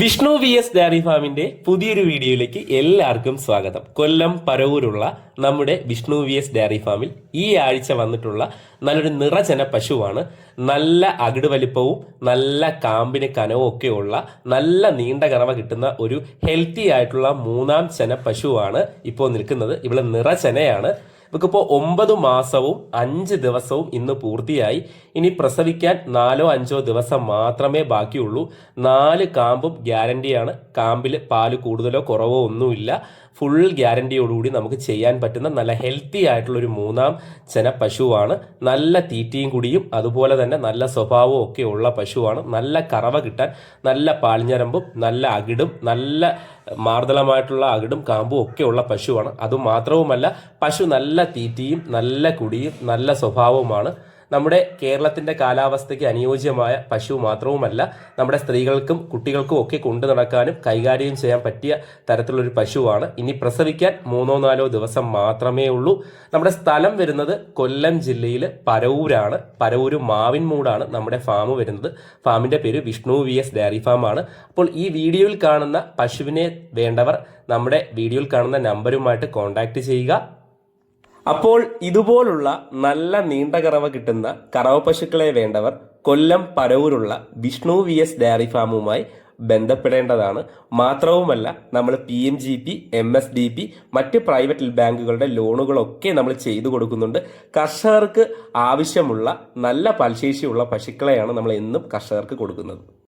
Vishnu V S diary ഫാമിന്റെ പുതിയൊരു വീഡിയോയിലേക്ക് എല്ലാവർക്കും സ്വാഗതം. കൊല്ലം പരവൂരുള്ള നമ്മുടെ വിഷ്ണു വി എസ് ഡയറി ഫാമിൽ ഈ ആഴ്ച വന്നിട്ടുള്ള നല്ലൊരു നിറജന പശുവാണ്. നല്ല അകിട് വലിപ്പവും നല്ല കാമ്പിന് കനവും ഒക്കെയുള്ള നല്ല നീണ്ട കറവ കിട്ടുന്ന ഒരു ഹെൽത്തി ആയിട്ടുള്ള മൂന്നാം ചന പശുവാണ് ഇപ്പോൾ നിൽക്കുന്നത്. ഇവിടെ നിറചനയാണ് ഇവക്കിപ്പോൾ ഒമ്പത് മാസവും അഞ്ച് ദിവസവും ഇന്ന് പൂർത്തിയായി. ഇനി പ്രസവിക്കാൻ നാലോ അഞ്ചോ ദിവസം മാത്രമേ ബാക്കിയുള്ളൂ. നാല് കാമ്പും ഗ്യാരണ്ടിയാണ്. കാമ്പിൽ പാൽ കൂടുതലോ കുറവോ ഒന്നുമില്ല. ഫുൾ ഗ്യാരണ്ടിയോടുകൂടി നമുക്ക് ചെയ്യാൻ പറ്റുന്ന നല്ല ഹെൽത്തി ആയിട്ടുള്ള ഒരു മൂന്നാം ചെന പശുവാണ്. നല്ല തീറ്റയും കുടിയും അതുപോലെ തന്നെ നല്ല സ്വഭാവവും ഒക്കെ ഉള്ള പശുവാണ്. നല്ല കറവ കിട്ടാൻ നല്ല പാൽഞ്ഞരമ്പും നല്ല അകിടും നല്ല മാർദ്ദളമായിട്ടുള്ള അകിടും കാമ്പും ഉള്ള പശുവാണ്. അതുമാത്രവുമല്ല പശു നല്ല തീറ്റയും നല്ല കുടിയും നല്ല സ്വഭാവവുമാണ്. നമ്മുടെ കേരളത്തിന്റെ കാലാവസ്ഥയ്ക്ക് അനുയോജ്യമായ പശു മാത്രവുമല്ല നമ്മുടെ സ്ത്രീകൾക്കും കുട്ടികൾക്കും ഒക്കെ കൊണ്ടു നടക്കാനും കൈകാര്യം ചെയ്യാൻ പറ്റിയ തരത്തിലുള്ളൊരു പശുവാണ്. ഇനി പ്രസവിക്കാൻ മൂന്നോ നാലോ ദിവസം മാത്രമേ ഉള്ളൂ. നമ്മുടെ സ്ഥലം വരുന്നത് കൊല്ലം ജില്ലയിൽ പരവൂരാണ്. പരവൂര് മാവിൻമൂടാണ് നമ്മുടെ ഫാം വരുന്നത്. ഫാമിന്റെ പേര് വിഷ്ണു വി എസ് ഡയറി ഫാമാണ് അപ്പോൾ ഈ വീഡിയോയിൽ കാണുന്ന പശുവിനെ വേണ്ടവർ നമ്മുടെ വീഡിയോയിൽ കാണുന്ന നമ്പരുമായിട്ട് കോൺടാക്ട് ചെയ്യുക. അപ്പോൾ ഇതുപോലുള്ള നല്ല നീണ്ട കറവ കിട്ടുന്ന കറവ പശുക്കളെ വേണ്ടവർ കൊല്ലം പരവൂരുള്ള വിഷ്ണു വി എസ് ഡയറി ഫാമുമായി ബന്ധപ്പെടേണ്ടതാണ്. മാത്രവുമല്ല നമ്മൾ P M G P M S D P മറ്റ് പ്രൈവറ്റ് ബാങ്കുകളുടെ ലോണുകളൊക്കെ നമ്മൾ ചെയ്തു കൊടുക്കുന്നുണ്ട്. കർഷകർക്ക് ആവശ്യമുള്ള നല്ല പൽശേഷിയുള്ള പശുക്കളെയാണ് നമ്മൾ എന്നും കർഷകർക്ക് കൊടുക്കുന്നത്.